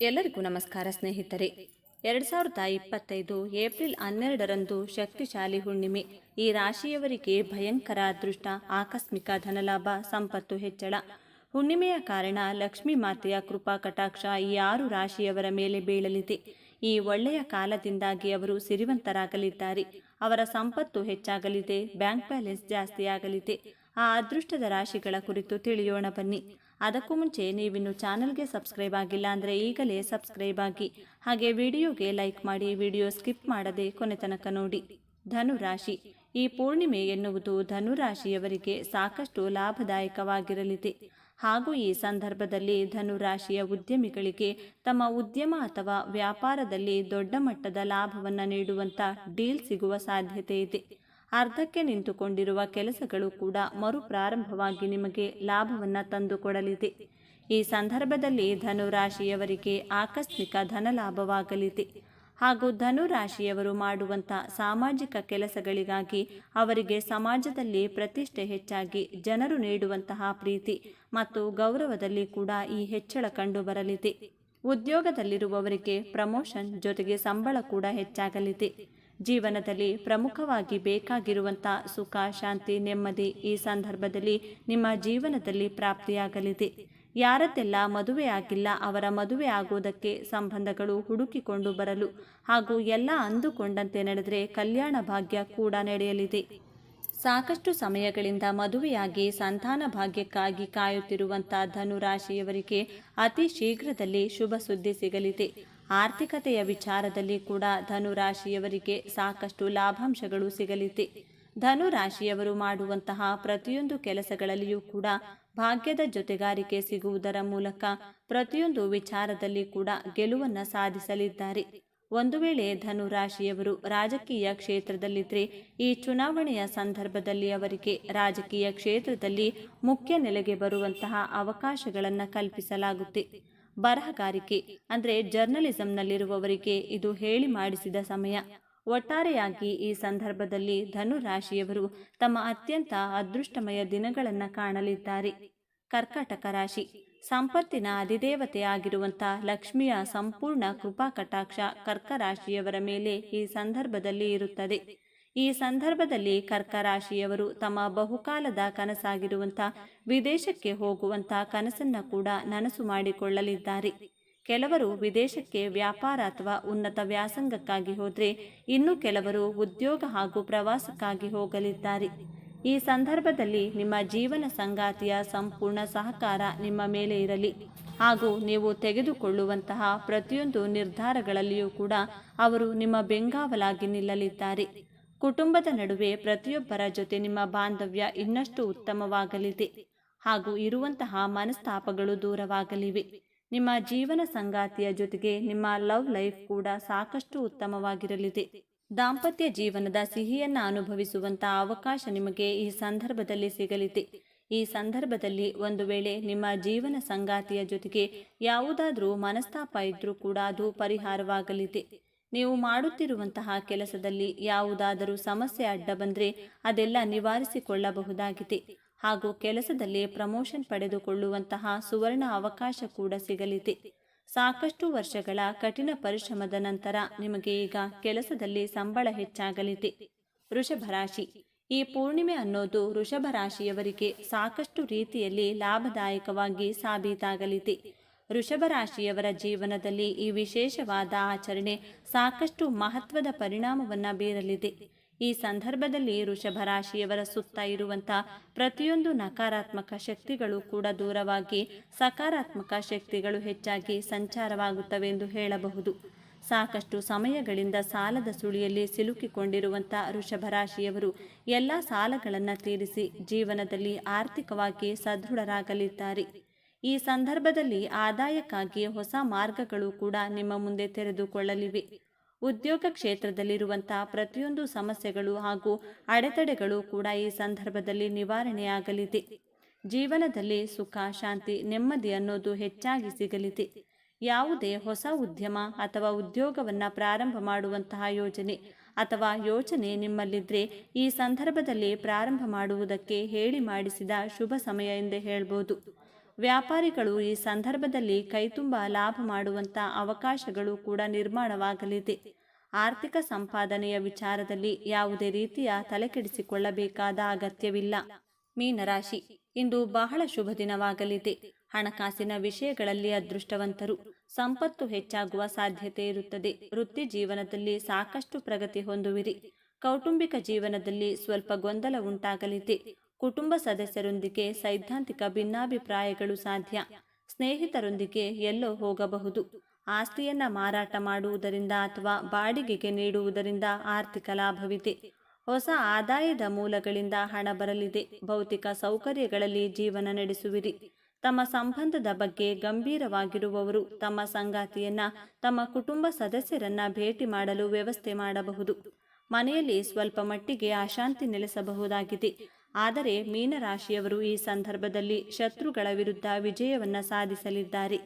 ಎಲ್ಲರಿಗೂ ನಮಸ್ಕಾರ ಸ್ನೇಹಿತರೆ. ಎರಡು ಸಾವಿರದ ಇಪ್ಪತ್ತೈದು ಏಪ್ರಿಲ್ ಹನ್ನೆರಡರಂದು ಶಕ್ತಿಶಾಲಿ ಹುಣ್ಣಿಮೆ. ಈ ರಾಶಿಯವರಿಗೆ ಭಯಂಕರ ಅದೃಷ್ಟ, ಆಕಸ್ಮಿಕ ಧನಲಾಭ, ಸಂಪತ್ತು ಹೆಚ್ಚಳ. ಹುಣ್ಣಿಮೆಯ ಕಾರಣ ಲಕ್ಷ್ಮೀ ಮಾತೆಯ ಕೃಪಾ ಕಟಾಕ್ಷ ಈ ಆರು ರಾಶಿಯವರ ಮೇಲೆ ಬೀಳಲಿದೆ. ಈ ಒಳ್ಳೆಯ ಕಾಲದಿಂದಾಗಿ ಅವರು ಸಿರಿವಂತರಾಗಲಿದ್ದಾರೆ. ಅವರ ಸಂಪತ್ತು ಹೆಚ್ಚಾಗಲಿದೆ, ಬ್ಯಾಂಕ್ ಬ್ಯಾಲೆನ್ಸ್ ಜಾಸ್ತಿಯಾಗಲಿದೆ. ಆ ಅದೃಷ್ಟದ ರಾಶಿಗಳ ಕುರಿತು ತಿಳಿಯೋಣ ಬನ್ನಿ. ಅದಕ್ಕೂ ಮುಂಚೆ ನೀವಿನ್ನು ಚಾನಲ್ಗೆ ಸಬ್ಸ್ಕ್ರೈಬ್ ಆಗಿಲ್ಲ ಅಂದರೆ ಈಗಲೇ ಸಬ್ಸ್ಕ್ರೈಬ್ ಆಗಿ. ಹಾಗೆ ವಿಡಿಯೋಗೆ ಲೈಕ್ ಮಾಡಿ, ವಿಡಿಯೋ ಸ್ಕಿಪ್ ಮಾಡದೆ ಕೊನೆ ತನಕ ನೋಡಿ. ಧನುರಾಶಿ. ಈ ಪೂರ್ಣಿಮೆ ಎನ್ನುವುದು ಧನುರಾಶಿಯವರಿಗೆ ಸಾಕಷ್ಟು ಲಾಭದಾಯಕವಾಗಿರಲಿದೆ. ಹಾಗೂ ಈ ಸಂದರ್ಭದಲ್ಲಿ ಧನುರಾಶಿಯ ಉದ್ಯಮಿಗಳಿಗೆ ತಮ್ಮ ಉದ್ಯಮ ಅಥವಾ ವ್ಯಾಪಾರದಲ್ಲಿ ದೊಡ್ಡ ಮಟ್ಟದ ಲಾಭವನ್ನು ನೀಡುವಂಥ ಡೀಲ್ ಸಿಗುವ ಸಾಧ್ಯತೆ ಇದೆ. ಅರ್ಧಕ್ಕೆ ನಿಂತುಕೊಂಡಿರುವ ಕೆಲಸಗಳು ಕೂಡ ಮರು ಪ್ರಾರಂಭವಾಗಿ ನಿಮಗೆ ಲಾಭವನ್ನು ತಂದುಕೊಡಲಿದೆ. ಈ ಸಂದರ್ಭದಲ್ಲಿ ಧನುರಾಶಿಯವರಿಗೆ ಆಕಸ್ಮಿಕ ಧನ ಲಾಭವಾಗಲಿದೆ ಹಾಗೂ ಧನುರಾಶಿಯವರು ಮಾಡುವಂಥ ಸಾಮಾಜಿಕ ಕೆಲಸಗಳಿಗಾಗಿ ಅವರಿಗೆ ಸಮಾಜದಲ್ಲಿ ಪ್ರತಿಷ್ಠೆ ಹೆಚ್ಚಾಗಿ ಜನರು ನೀಡುವಂತಹ ಪ್ರೀತಿ ಮತ್ತು ಗೌರವದಲ್ಲಿ ಕೂಡ ಈ ಹೆಚ್ಚಳ ಕಂಡುಬರಲಿದೆ. ಉದ್ಯೋಗದಲ್ಲಿರುವವರಿಗೆ ಪ್ರಮೋಷನ್ ಜೊತೆಗೆ ಸಂಬಳ ಕೂಡ ಹೆಚ್ಚಾಗಲಿದೆ. ಜೀವನದಲ್ಲಿ ಪ್ರಮುಖವಾಗಿ ಬೇಕಾಗಿರುವಂಥ ಸುಖ, ಶಾಂತಿ, ನೆಮ್ಮದಿ ಈ ಸಂದರ್ಭದಲ್ಲಿ ನಿಮ್ಮ ಜೀವನದಲ್ಲಿ ಪ್ರಾಪ್ತಿಯಾಗಲಿದೆ. ಯಾರದ್ದೆಲ್ಲ ಮದುವೆ ಆಗಿಲ್ಲ ಅವರ ಮದುವೆ ಆಗುವುದಕ್ಕೆ ಸಂಬಂಧಗಳು ಹುಡುಕಿಕೊಂಡು ಬರಲು ಹಾಗೂ ಎಲ್ಲ ಅಂದುಕೊಂಡಂತೆ ನಡೆದರೆ ಕಲ್ಯಾಣ ಭಾಗ್ಯ ಕೂಡ ನಡೆಯಲಿದೆ. ಸಾಕಷ್ಟು ಸಮಯಗಳಿಂದ ಮದುವೆಯಾಗಿ ಸಂತಾನ ಭಾಗ್ಯಕ್ಕಾಗಿ ಕಾಯುತ್ತಿರುವಂಥ ಧನುರಾಶಿಯವರಿಗೆ ಅತಿ ಶೀಘ್ರದಲ್ಲಿ ಶುಭ ಸುದ್ದಿ ಸಿಗಲಿದೆ. ಆರ್ಥಿಕತೆಯ ವಿಚಾರದಲ್ಲಿ ಕೂಡ ಧನು ರಾಶಿಯವರಿಗೆ ಸಾಕಷ್ಟು ಲಾಭಾಂಶಗಳು ಸಿಗಲಿದೆ. ಧನು ರಾಶಿಯವರು ಮಾಡುವಂತಹ ಪ್ರತಿಯೊಂದು ಕೆಲಸಗಳಲ್ಲಿಯೂ ಕೂಡ ಭಾಗ್ಯದ ಜೊತೆಗಾರಿಕೆ ಸಿಗುವುದರ ಮೂಲಕ ಪ್ರತಿಯೊಂದು ವಿಚಾರದಲ್ಲಿ ಕೂಡ ಗೆಲುವನ್ನು ಸಾಧಿಸಲಿದ್ದಾರೆ. ಒಂದು ವೇಳೆ ಧನು ರಾಶಿಯವರು ರಾಜಕೀಯ ಕ್ಷೇತ್ರದಲ್ಲಿದ್ದರೆ ಈ ಚುನಾವಣೆಯ ಸಂದರ್ಭದಲ್ಲಿ ಅವರಿಗೆ ರಾಜಕೀಯ ಕ್ಷೇತ್ರದಲ್ಲಿ ಮುಖ್ಯ ನೆಲೆಗೆ ಬರುವಂತಹ ಅವಕಾಶಗಳನ್ನು ಕಲ್ಪಿಸಲಾಗುತ್ತೆ. ಬರಹಗಾರಿಕೆ, ಅಂದರೆ ಜರ್ನಲಿಸಂನಲ್ಲಿರುವವರಿಗೆ ಇದು ಹೇಳಿ ಮಾಡಿಸಿದ ಸಮಯ. ಒಟ್ಟಾರೆಯಾಗಿ ಈ ಸಂದರ್ಭದಲ್ಲಿ ಧನು ರಾಶಿಯವರು ತಮ್ಮ ಅತ್ಯಂತ ಅದೃಷ್ಟಮಯ ದಿನಗಳನ್ನು ಕಾಣಲಿದ್ದಾರೆ. ಕರ್ಕಾಟಕ ರಾಶಿ, ಸಂಪತ್ತಿನ ಅಧಿದೇವತೆ ಆಗಿರುವಂಥ ಲಕ್ಷ್ಮಿಯ ಸಂಪೂರ್ಣ ಕೃಪಾ ಕಟಾಕ್ಷ ಕರ್ಕ ರಾಶಿಯವರ ಮೇಲೆ ಈ ಸಂದರ್ಭದಲ್ಲಿ ಇರುತ್ತದೆ. ಈ ಸಂದರ್ಭದಲ್ಲಿ ಕರ್ಕ ರಾಶಿಯವರು ತಮ್ಮ ಬಹುಕಾಲದ ಕನಸಾಗಿರುವಂಥ ವಿದೇಶಕ್ಕೆ ಹೋಗುವಂಥ ಕನಸನ್ನು ಕೂಡ ನನಸು ಮಾಡಿಕೊಳ್ಳಲಿದ್ದಾರೆ. ಕೆಲವರು ವಿದೇಶಕ್ಕೆ ವ್ಯಾಪಾರ ಅಥವಾ ಉನ್ನತ ವ್ಯಾಸಂಗಕ್ಕಾಗಿ ಹೋದರೆ ಇನ್ನು ಕೆಲವರು ಉದ್ಯೋಗ ಹಾಗೂ ಪ್ರವಾಸಕ್ಕಾಗಿ ಹೋಗಲಿದ್ದಾರೆ. ಈ ಸಂದರ್ಭದಲ್ಲಿ ನಿಮ್ಮ ಜೀವನ ಸಂಗಾತಿಯ ಸಂಪೂರ್ಣ ಸಹಕಾರ ನಿಮ್ಮ ಮೇಲೆ ಇರಲಿ. ಹಾಗೂ ನೀವು ತೆಗೆದುಕೊಳ್ಳುವಂತಹ ಪ್ರತಿಯೊಂದು ನಿರ್ಧಾರಗಳಲ್ಲಿಯೂ ಕೂಡ ಅವರು ನಿಮ್ಮ ಬೆಂಗಾವಲಾಗಿ ನಿಲ್ಲಲಿದ್ದಾರೆ. ಕುಟುಂಬದ ನಡುವೆ ಪ್ರತಿಯೊಬ್ಬರ ಜೊತೆ ನಿಮ್ಮ ಬಾಂಧವ್ಯ ಇನ್ನಷ್ಟು ಉತ್ತಮವಾಗಲಿದೆ ಹಾಗೂ ಇರುವಂತಹ ಮನಸ್ತಾಪಗಳು ದೂರವಾಗಲಿವೆ. ನಿಮ್ಮ ಜೀವನ ಸಂಗಾತಿಯ ಜೊತೆಗೆ ನಿಮ್ಮ ಲವ್ ಲೈಫ್ ಕೂಡ ಸಾಕಷ್ಟು ಉತ್ತಮವಾಗಿರಲಿದೆ. ದಾಂಪತ್ಯ ಜೀವನದ ಸಿಹಿಯನ್ನು ಅನುಭವಿಸುವಂತಹ ಅವಕಾಶ ನಿಮಗೆ ಈ ಸಂದರ್ಭದಲ್ಲಿ ಸಿಗಲಿದೆ. ಈ ಸಂದರ್ಭದಲ್ಲಿ ಒಂದು ವೇಳೆ ನಿಮ್ಮ ಜೀವನ ಸಂಗಾತಿಯ ಜೊತೆಗೆ ಯಾವುದಾದ್ರೂ ಮನಸ್ತಾಪ ಇದ್ರೂ ಕೂಡ ಅದು ಪರಿಹಾರವಾಗಲಿದೆ. ನೀವು ಮಾಡುತ್ತಿರುವಂತಹ ಕೆಲಸದಲ್ಲಿ ಯಾವುದಾದರೂ ಸಮಸ್ಯೆ ಅಡ್ಡ ಬಂದರೆ ಅದೆಲ್ಲ ನಿವಾರಿಸಿಕೊಳ್ಳಬಹುದಾಗಿದೆ. ಹಾಗೂ ಕೆಲಸದಲ್ಲಿ ಪ್ರಮೋಷನ್ ಪಡೆದುಕೊಳ್ಳುವಂತಹ ಸುವರ್ಣ ಅವಕಾಶ ಕೂಡ ಸಿಗಲಿದೆ. ಸಾಕಷ್ಟು ವರ್ಷಗಳ ಕಠಿಣ ಪರಿಶ್ರಮದ ನಂತರ ನಿಮಗೆ ಈಗ ಕೆಲಸದಲ್ಲಿ ಸಂಬಳ ಹೆಚ್ಚಾಗಲಿದೆ. ರಾಶಿ. ಈ ಪೂರ್ಣಿಮೆ ಅನ್ನೋದು ರಾಶಿಯವರಿಗೆ ಸಾಕಷ್ಟು ರೀತಿಯಲ್ಲಿ ಲಾಭದಾಯಕವಾಗಿ ಸಾಬೀತಾಗಲಿದೆ. ವೃಷಭ ರಾಶಿಯವರ ಜೀವನದಲ್ಲಿ ಈ ವಿಶೇಷವಾದ ಆಚರಣೆ ಸಾಕಷ್ಟು ಮಹತ್ವದ ಪರಿಣಾಮವನ್ನು ಬೀರಲಿದೆ. ಈ ಸಂದರ್ಭದಲ್ಲಿ ವೃಷಭ ರಾಶಿಯವರ ಸುತ್ತ ಇರುವಂಥ ಪ್ರತಿಯೊಂದು ನಕಾರಾತ್ಮಕ ಶಕ್ತಿಗಳು ಕೂಡ ದೂರವಾಗಿ ಸಕಾರಾತ್ಮಕ ಶಕ್ತಿಗಳು ಹೆಚ್ಚಾಗಿ ಸಂಚಾರವಾಗುತ್ತವೆ ಎಂದು ಹೇಳಬಹುದು. ಸಾಕಷ್ಟು ಸಮಯಗಳಿಂದ ಸಾಲದ ಸುಳಿಯಲ್ಲಿ ಸಿಲುಕಿಕೊಂಡಿರುವಂಥ ವೃಷಭ ರಾಶಿಯವರು ಎಲ್ಲ ಸಾಲಗಳನ್ನು ತೀರಿಸಿ ಜೀವನದಲ್ಲಿ ಆರ್ಥಿಕವಾಗಿ ಸದೃಢರಾಗಲಿದ್ದಾರೆ. ಈ ಸಂದರ್ಭದಲ್ಲಿ ಆದಾಯಕ್ಕಾಗಿ ಹೊಸ ಮಾರ್ಗಗಳು ಕೂಡ ನಿಮ್ಮ ಮುಂದೆ ತೆರೆದುಕೊಳ್ಳಲಿವೆ. ಉದ್ಯೋಗ ಕ್ಷೇತ್ರದಲ್ಲಿರುವಂತಹ ಪ್ರತಿಯೊಂದು ಸಮಸ್ಯೆಗಳು ಹಾಗೂ ಅಡೆತಡೆಗಳು ಕೂಡ ಈ ಸಂದರ್ಭದಲ್ಲಿ ನಿವಾರಣೆಯಾಗಲಿದೆ. ಜೀವನದಲ್ಲಿ ಸುಖ, ಶಾಂತಿ, ನೆಮ್ಮದಿ ಅನ್ನೋದು ಹೆಚ್ಚಾಗಿ ಸಿಗಲಿದೆ. ಯಾವುದೇ ಹೊಸ ಉದ್ಯಮ ಅಥವಾ ಉದ್ಯೋಗವನ್ನು ಪ್ರಾರಂಭ ಮಾಡುವಂತಹ ಯೋಜನೆ ಅಥವಾ ಯೋಚನೆ ನಿಮ್ಮಲ್ಲಿದ್ದರೆ ಈ ಸಂದರ್ಭದಲ್ಲಿ ಪ್ರಾರಂಭ ಮಾಡುವುದಕ್ಕೆ ಹೇಳಿ ಮಾಡಿಸಿದ ಶುಭ ಸಮಯ ಎಂದೇ ಹೇಳ್ಬೋದು. ವ್ಯಾಪಾರಿಗಳು ಈ ಸಂದರ್ಭದಲ್ಲಿ ಕೈತುಂಬ ಲಾಭ ಮಾಡುವಂಥ ಅವಕಾಶಗಳು ಕೂಡ ನಿರ್ಮಾಣವಾಗಲಿದೆ. ಆರ್ಥಿಕ ಸಂಪಾದನೆಯ ವಿಚಾರದಲ್ಲಿ ಯಾವುದೇ ರೀತಿಯ ತಲೆಕೆಡಿಸಿಕೊಳ್ಳಬೇಕಾದ ಅಗತ್ಯವಿಲ್ಲ. ಮೀನರಾಶಿ, ಇಂದು ಬಹಳ ಶುಭ ದಿನವಾಗಲಿದೆ. ಹಣಕಾಸಿನ ವಿಷಯಗಳಲ್ಲಿ ಅದೃಷ್ಟವಂತರು. ಸಂಪತ್ತು ಹೆಚ್ಚಾಗುವ ಸಾಧ್ಯತೆ ಇರುತ್ತದೆ. ವೃತ್ತಿ ಜೀವನದಲ್ಲಿ ಸಾಕಷ್ಟು ಪ್ರಗತಿ ಹೊಂದುವಿರಿ. ಕೌಟುಂಬಿಕ ಜೀವನದಲ್ಲಿ ಸ್ವಲ್ಪ ಗೊಂದಲ ಉಂಟಾಗಲಿದೆ. ಕುಟುಂಬ ಸದಸ್ಯರೊಂದಿಗೆ ಸೈದ್ಧಾಂತಿಕ ಭಿನ್ನಾಭಿಪ್ರಾಯಗಳು ಸಾಧ್ಯ. ಸ್ನೇಹಿತರೊಂದಿಗೆ ಎಲ್ಲೋ ಹೋಗಬಹುದು. ಆಸ್ತಿಯನ್ನ ಮಾರಾಟ ಮಾಡುವುದರಿಂದ ಅಥವಾ ಬಾಡಿಗೆಗೆ ನೀಡುವುದರಿಂದ ಆರ್ಥಿಕ ಲಾಭವಿದೆ. ಹೊಸ ಆದಾಯದ ಮೂಲಗಳಿಂದ ಹಣ ಬರಲಿದೆ. ಭೌತಿಕ ಸೌಕರ್ಯಗಳಲ್ಲಿ ಜೀವನ ನಡೆಸುವಿರಿ. ತಮ್ಮ ಸಂಬಂಧದ ಬಗ್ಗೆ ಗಂಭೀರವಾಗಿರುವವರು ತಮ್ಮ ಸಂಗಾತಿಯನ್ನ, ತಮ್ಮ ಕುಟುಂಬ ಸದಸ್ಯರನ್ನ ಭೇಟಿ ಮಾಡಲು ವ್ಯವಸ್ಥೆ ಮಾಡಬಹುದು. ಮನೆಯಲ್ಲಿ ಸ್ವಲ್ಪ ಮಟ್ಟಿಗೆ ಅಶಾಂತಿ ನೆಲೆಸಬಹುದಾಗಿದೆ. ಆದರೆ ಮೀನರಾಶಿಯವರು ಈ ಸಂದರ್ಭದಲ್ಲಿ ಶತ್ರುಗಳ ವಿರುದ್ಧ ವಿಜಯವನ್ನು ಸಾಧಿಸಲಿದ್ದಾರೆ.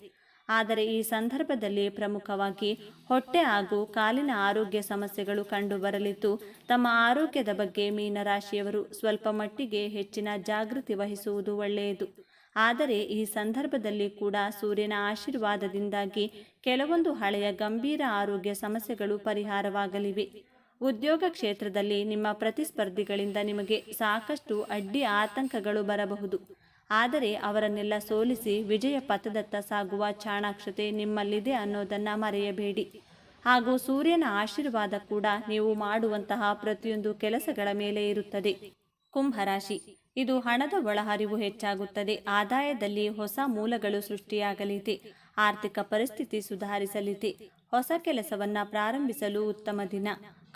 ಆದರೆ ಈ ಸಂದರ್ಭದಲ್ಲಿ ಪ್ರಮುಖವಾಗಿ ಹೊಟ್ಟೆ ಹಾಗೂ ಕಾಲಿನ ಆರೋಗ್ಯ ಸಮಸ್ಯೆಗಳು ಕಂಡುಬರಲಿದ್ದು, ತಮ್ಮ ಆರೋಗ್ಯದ ಬಗ್ಗೆ ಮೀನರಾಶಿಯವರು ಸ್ವಲ್ಪ ಮಟ್ಟಿಗೆ ಹೆಚ್ಚಿನ ಜಾಗೃತಿ ವಹಿಸುವುದು ಒಳ್ಳೆಯದು. ಆದರೆ ಈ ಸಂದರ್ಭದಲ್ಲಿ ಕೂಡ ಸೂರ್ಯನ ಆಶೀರ್ವಾದದಿಂದಾಗಿ ಕೆಲವೊಂದು ಹಳೆಯ ಗಂಭೀರ ಆರೋಗ್ಯ ಸಮಸ್ಯೆಗಳು ಪರಿಹಾರವಾಗಲಿವೆ. ಉದ್ಯೋಗ ಕ್ಷೇತ್ರದಲ್ಲಿ ನಿಮ್ಮ ಪ್ರತಿಸ್ಪರ್ಧಿಗಳಿಂದ ನಿಮಗೆ ಸಾಕಷ್ಟು ಅಡ್ಡಿ ಆತಂಕಗಳು ಬರಬಹುದು. ಆದರೆ ಅವರನ್ನೆಲ್ಲ ಸೋಲಿಸಿ ವಿಜಯ ಪಥದತ್ತ ಸಾಗುವ ಚಾಣಾಕ್ಷತೆ ನಿಮ್ಮಲ್ಲಿದೆ ಅನ್ನೋದನ್ನು ಮರೆಯಬೇಡಿ. ಹಾಗೂ ಸೂರ್ಯನ ಆಶೀರ್ವಾದ ಕೂಡ ನೀವು ಮಾಡುವಂತಹ ಪ್ರತಿಯೊಂದು ಕೆಲಸಗಳ ಮೇಲೆ ಇರುತ್ತದೆ. ಕುಂಭರಾಶಿ, ಇದು ಹಣದ ಒಳಹರಿವು ಹೆಚ್ಚಾಗುತ್ತದೆ. ಆದಾಯದಲ್ಲಿ ಹೊಸ ಮೂಲಗಳು ಸೃಷ್ಟಿಯಾಗಲಿದೆ. ಆರ್ಥಿಕ ಪರಿಸ್ಥಿತಿ ಸುಧಾರಿಸಲಿದೆ. ಹೊಸ ಕೆಲಸವನ್ನು ಪ್ರಾರಂಭಿಸಲು ಉತ್ತಮ ದಿನ.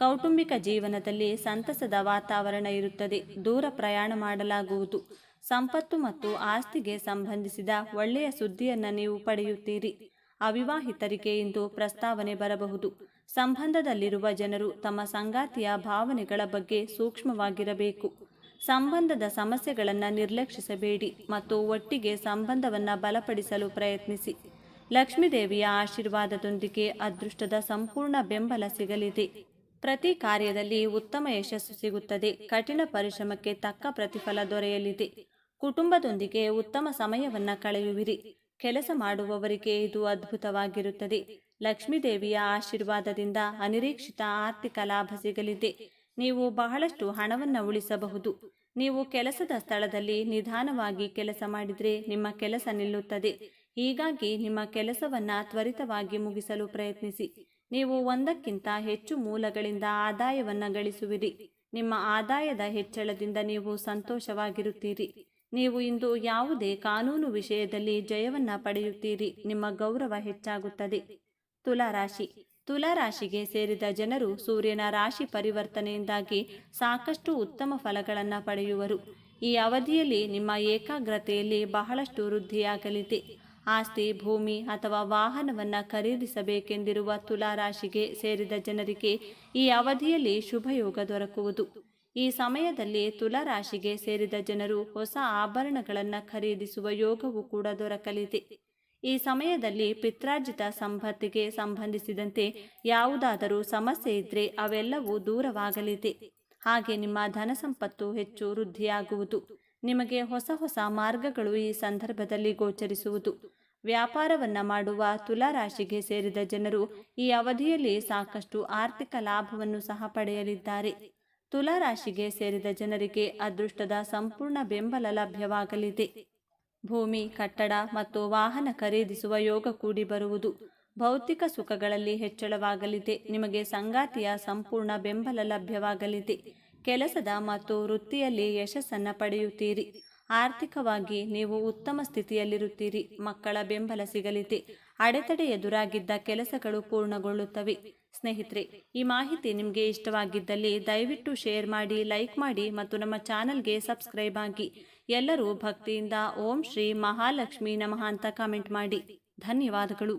ಕೌಟುಂಬಿಕ ಜೀವನದಲ್ಲಿ ಸಂತಸದ ವಾತಾವರಣ ಇರುತ್ತದೆ. ದೂರ ಪ್ರಯಾಣ ಮಾಡಲಾಗುವುದು. ಸಂಪತ್ತು ಮತ್ತು ಆಸ್ತಿಗೆ ಸಂಬಂಧಿಸಿದ ಒಳ್ಳೆಯ ಸುದ್ದಿಯನ್ನು ನೀವು ಪಡೆಯುತ್ತೀರಿ. ಅವಿವಾಹಿತರಿಗೆ ಇಂದು ಪ್ರಸ್ತಾವನೆ ಬರಬಹುದು. ಸಂಬಂಧದಲ್ಲಿರುವ ಜನರು ತಮ್ಮ ಸಂಗಾತಿಯ ಭಾವನೆಗಳ ಬಗ್ಗೆ ಸೂಕ್ಷ್ಮವಾಗಿರಬೇಕು. ಸಂಬಂಧದ ಸಮಸ್ಯೆಗಳನ್ನು ನಿರ್ಲಕ್ಷಿಸಬೇಡಿ ಮತ್ತು ಒಟ್ಟಿಗೆ ಸಂಬಂಧವನ್ನು ಬಲಪಡಿಸಲು ಪ್ರಯತ್ನಿಸಿ. ಲಕ್ಷ್ಮೀದೇವಿಯ ಆಶೀರ್ವಾದದೊಂದಿಗೆ ಅದೃಷ್ಟದ ಸಂಪೂರ್ಣ ಬೆಂಬಲ ಸಿಗಲಿದೆ. ಪ್ರತಿ ಕಾರ್ಯದಲ್ಲಿ ಉತ್ತಮ ಯಶಸ್ಸು ಸಿಗುತ್ತದೆ. ಕಠಿಣ ಪರಿಶ್ರಮಕ್ಕೆ ತಕ್ಕ ಪ್ರತಿಫಲ ದೊರೆಯಲಿದೆ. ಕುಟುಂಬದೊಂದಿಗೆ ಉತ್ತಮ ಸಮಯವನ್ನ ಕಳೆಯುವಿರಿ. ಕೆಲಸ ಮಾಡುವವರಿಗೆ ಇದು ಅದ್ಭುತವಾಗಿರುತ್ತದೆ. ಲಕ್ಷ್ಮೀದೇವಿಯ ಆಶೀರ್ವಾದದಿಂದ ಅನಿರೀಕ್ಷಿತ ಆರ್ಥಿಕ ಲಾಭ ಸಿಗಲಿದೆ. ನೀವು ಬಹಳಷ್ಟು ಹಣವನ್ನು ಉಳಿಸಬಹುದು. ನೀವು ಕೆಲಸದ ಸ್ಥಳದಲ್ಲಿ ನಿಧಾನವಾಗಿ ಕೆಲಸ ಮಾಡಿದರೆ ನಿಮ್ಮ ಕೆಲಸ ನಿಲ್ಲುತ್ತದೆ. ಹೀಗಾಗಿ ನಿಮ್ಮ ಕೆಲಸವನ್ನು ತ್ವರಿತವಾಗಿ ಮುಗಿಸಲು ಪ್ರಯತ್ನಿಸಿ. ನೀವು ಒಂದಕ್ಕಿಂತ ಹೆಚ್ಚು ಮೂಲಗಳಿಂದ ಆದಾಯವನ್ನು ಗಳಿಸುವಿರಿ. ನಿಮ್ಮ ಆದಾಯದ ಹೆಚ್ಚಳದಿಂದ ನೀವು ಸಂತೋಷವಾಗಿರುತ್ತೀರಿ. ನೀವು ಇಂದು ಯಾವುದೇ ಕಾನೂನು ವಿಷಯದಲ್ಲಿ ಜಯವನ್ನು ಪಡೆಯುತ್ತೀರಿ. ನಿಮ್ಮ ಗೌರವ ಹೆಚ್ಚಾಗುತ್ತದೆ. ತುಲಾರಾಶಿ. ತುಲಾರಾಶಿಗೆ ಸೇರಿದ ಜನರು ಸೂರ್ಯನ ರಾಶಿ ಪರಿವರ್ತನೆಯಿಂದಾಗಿ ಸಾಕಷ್ಟು ಉತ್ತಮ ಫಲಗಳನ್ನು ಪಡೆಯುವರು. ಈ ಅವಧಿಯಲ್ಲಿ ನಿಮ್ಮ ಏಕಾಗ್ರತೆಯಲ್ಲಿ ಬಹಳಷ್ಟು ವೃದ್ಧಿಯಾಗಲಿದೆ. ಆಸ್ತಿ, ಭೂಮಿ ಅಥವಾ ವಾಹನವನ್ನು ಖರೀದಿಸಬೇಕೆಂದಿರುವ ತುಲಾರಾಶಿಗೆ ಸೇರಿದ ಜನರಿಗೆ ಈ ಅವಧಿಯಲ್ಲಿ ಶುಭಯೋಗ ದೊರಕುವುದು. ಈ ಸಮಯದಲ್ಲಿ ತುಲಾರಾಶಿಗೆ ಸೇರಿದ ಜನರು ಹೊಸ ಆಭರಣಗಳನ್ನು ಖರೀದಿಸುವ ಯೋಗವು ಕೂಡ ದೊರಕಲಿದೆ. ಈ ಸಮಯದಲ್ಲಿ ಪಿತ್ರಾರ್ಜಿತ ಸಂಪತ್ತಿಗೆ ಸಂಬಂಧಿಸಿದಂತೆ ಯಾವುದಾದರೂ ಸಮಸ್ಯೆ ಇದ್ದರೆ ಅವೆಲ್ಲವೂ ದೂರವಾಗಲಿದೆ. ಹಾಗೆ ನಿಮ್ಮ ಧನ ಸಂಪತ್ತು ಹೆಚ್ಚು ವೃದ್ಧಿಯಾಗುವುದು. ನಿಮಗೆ ಹೊಸ ಹೊಸ ಮಾರ್ಗಗಳು ಈ ಸಂದರ್ಭದಲ್ಲಿ ಗೋಚರಿಸುವುದು. ವ್ಯಾಪಾರವನ್ನ ಮಾಡುವ ತುಲಾರಾಶಿಗೆ ಸೇರಿದ ಜನರು ಈ ಅವಧಿಯಲ್ಲಿ ಸಾಕಷ್ಟು ಆರ್ಥಿಕ ಲಾಭವನ್ನು ಸಹ ಪಡೆಯಲಿದ್ದಾರೆ. ತುಲಾರಾಶಿಗೆ ಸೇರಿದ ಜನರಿಗೆ ಅದೃಷ್ಟದ ಸಂಪೂರ್ಣ ಬೆಂಬಲ ಲಭ್ಯವಾಗಲಿದೆ. ಭೂಮಿ, ಕಟ್ಟಡ ಮತ್ತು ವಾಹನ ಖರೀದಿಸುವ ಯೋಗ ಕೂಡಿ ಬರುವುದು ಭೌತಿಕ ಸುಖಗಳಲ್ಲಿ ಹೆಚ್ಚಳವಾಗಲಿದೆ. ನಿಮಗೆ ಸಂಗಾತಿಯ ಸಂಪೂರ್ಣ ಬೆಂಬಲ ಲಭ್ಯವಾಗಲಿದೆ. ಕೆಲಸದ ಮತ್ತು ವೃತ್ತಿಯಲ್ಲಿ ಯಶಸ್ಸನ್ನು ಪಡೆಯುತ್ತೀರಿ. ಆರ್ಥಿಕವಾಗಿ ನೀವು ಉತ್ತಮ ಸ್ಥಿತಿಯಲ್ಲಿರುತ್ತೀರಿ. ಮಕ್ಕಳ ಬೆಂಬಲ ಸಿಗಲಿದೆ. ಅಡೆತಡೆ ಎದುರಾಗಿದ್ದ ಕೆಲಸಗಳು ಪೂರ್ಣಗೊಳ್ಳುತ್ತವೆ. ಸ್ನೇಹಿತರೆ, ಈ ಮಾಹಿತಿ ನಿಮಗೆ ಇಷ್ಟವಾಗಿದ್ದಲ್ಲಿ ದಯವಿಟ್ಟು ಶೇರ್ ಮಾಡಿ, ಲೈಕ್ ಮಾಡಿ ಮತ್ತು ನಮ್ಮ ಚಾನಲ್ಗೆ ಸಬ್ಸ್ಕ್ರೈಬ್ ಆಗಿ. ಎಲ್ಲರೂ ಭಕ್ತಿಯಿಂದ ಓಂ ಶ್ರೀ ಮಹಾಲಕ್ಷ್ಮಿ ನಮಃ ಅಂತ ಕಾಮೆಂಟ್ ಮಾಡಿ. ಧನ್ಯವಾದಗಳು.